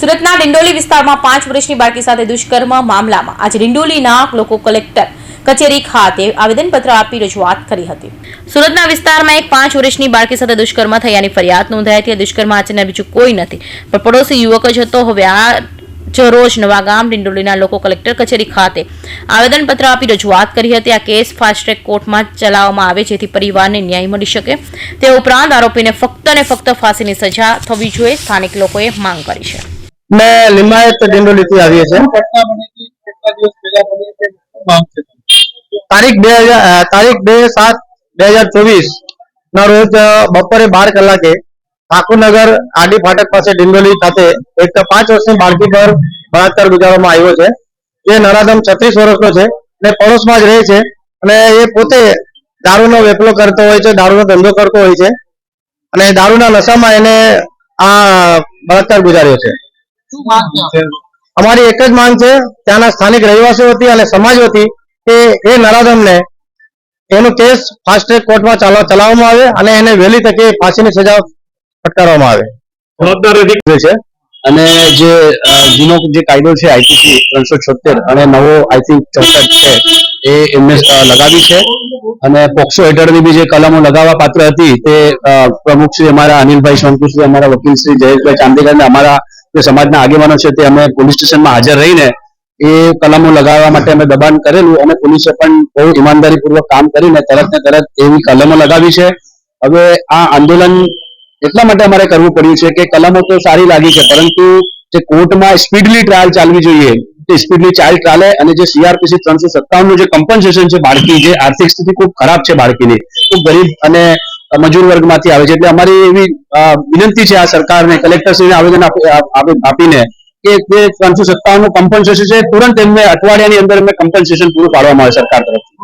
સુરતના ડિંડોલી વિસ્તારમાં પાંચ વર્ષની બાળકી સાથે દુષ્કર્મ મામલામાં. આજે ડિંડોલીના લોકો કલેક્ટર કચેરી ખાતે આવેદનપત્ર આપી રજૂઆત કરી હતી. સુરતના વિસ્તારમાં એક પાંચ વર્ષની બાળકી સાથે દુષ્કર્મ થયાની ફરિયાદ નોંધાઈ હતી. દુષ્કર્મ આચરનાર બીજું કોઈ નથી. પણ પડોશી યુવક જ હતો. હવે આ જ રોજ નવાગામ ડિંડોલીના લોકો કલેક્ટર કચેરી ખાતે આવેદનપત્ર આપી રજૂઆત કરી હતી. આ કેસ ફાસ્ટ ટ્રેક કોર્ટમાં ચલાવવામાં આવે જેથી પરિવારને ન્યાય મળી શકે. તે ઉપરાંત આરોપીને ફક્ત ને ફક્ત ફાંસીની સજા થવી જોઈએ. સ્થાનિક લોકોએ માંગ કરી છે. મેં લિંબાયત ડિંડોલીથી આવીએ છે? તારીખ બે તારીખ બે સાત બે હજાર ચોવીસ ના રોજ બપોરે બાર કલાકે ઠાકુરનગર આડી ફાટક પાસે ડિંડોલી ખાતે એક પાંચ વર્ષની બાળકી પર બળાત્કાર ગુજારવામાં આવ્યો છે એ નરાધમ છત્રીસ વર્ષનો છે અને પડોશમાં જ રહે છે અને એ પોતે દારૂનો વેપલો કરતો હોય છે, દારૂનો ધંધો કરતો હોય છે અને દારૂના નશામાં એને આ બળાત્કાર ગુજાર્યો છે? અમારી એક જ માંગ છે ત્યાંના સ્થાનિક રહેવાસીઓ હતી અને સમાજ હતી કે એ નરાધમને એનો કેસ ફાસ્ટ ટ્રેક કોર્ટમાં ચલાવવામાં આવે અને એને વહેલી તકે ફાંસીની સજા ફટકારવામાં આવે. જવાબદાર છે? અને જે જૂનો જે કાયદો છે આઈપીસી ત્રણસો છોતેર અને નવો આઈ થિંક ચોસઠ છે એ એમને લગાવી છે. અને પોક્સો હેઠળની બી જે કલમો લગાવવા પાત્ર હતી તે પ્રમુખ શ્રી અમારા અનિલભાઈ સોનકુ શ્રી અમારા વકીલ શ્રી જયેશભાઈ ચાંદીકર અને અમારા જે સમાજના આગેવાનો છે તે અમે પોલીસ સ્ટેશનમાં હાજર રહીને એ કલમો લગાવવા માટે અમે દબાણ કરેલું. અને પોલીસે પણ બહુ ઈમાનદારીપૂર્વક કામ કરીને તરત ને તરત એવી કલમો લગાવી છે. હવે આ આંદોલન એટલા માટે અમારે કરવું પડ્યું છે કે કલમો તો સારી લાગી છે, પરંતુ જે કોર્ટમાં સ્પીડલી ટ્રાયલ ચાલવી જોઈએ, તે સ્પીડલી ચાઇલ્ડ ચાલે અને જે સીઆરપીસી ત્રણસો સત્તાવનનું જે કમ્પન્સેશન છે બાળકી જે આર્થિક સ્થિતિ ખૂબ ખરાબ છે બાળકીની, ખૂબ ગરીબ અને મજૂર વર્ગમાંથી આવે છે. એટલે અમારી એવી વિનંતી છે આ સરકારને, કલેક્ટરશ્રીને આવેદન આપી- આપી- આપીને કે ત્રણસો સત્તાવનનું કમ્પન્સેશન છે. તુરંત એમને અઠવાડિયાની અંદર એમને કમ્પન્સેશન પૂરું પાડવામાં આવે સરકાર તરફથી.